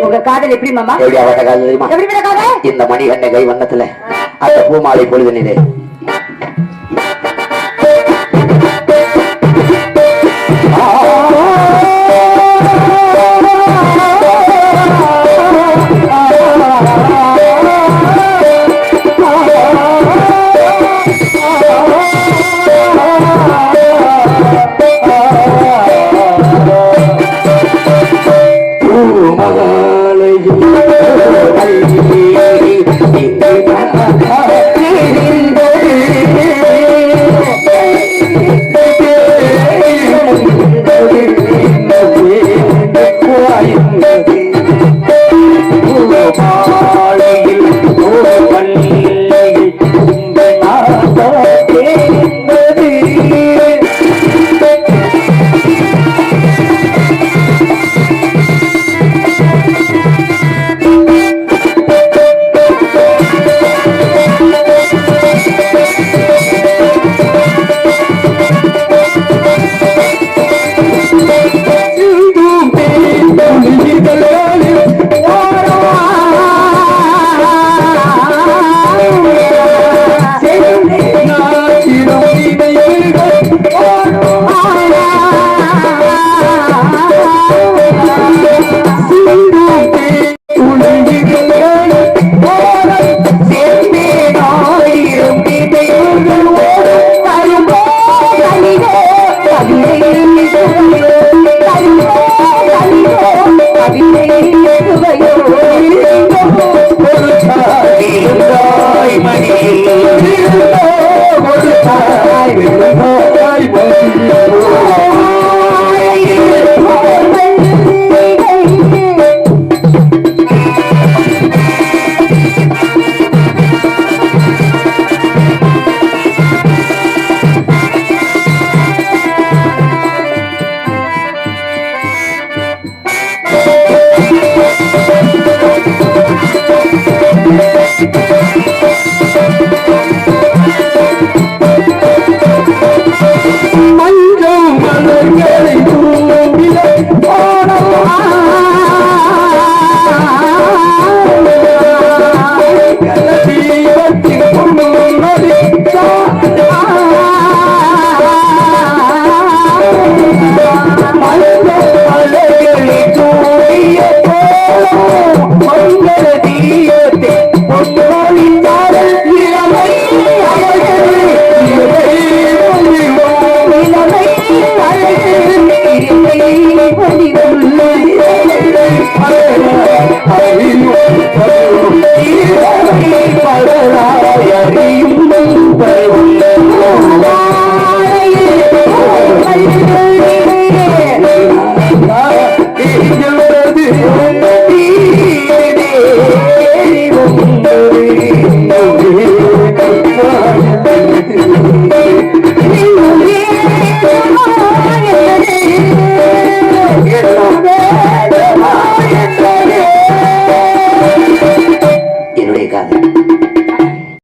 உங்க காதல் எப்படி மாமா? எப்படி அவட்ட காதல் தெரியுமா? எப்படி இந்த மணி கண்ண கை வண்ணத்துல அந்த பூமாலை Hey, hey. படலாய் அறியும்.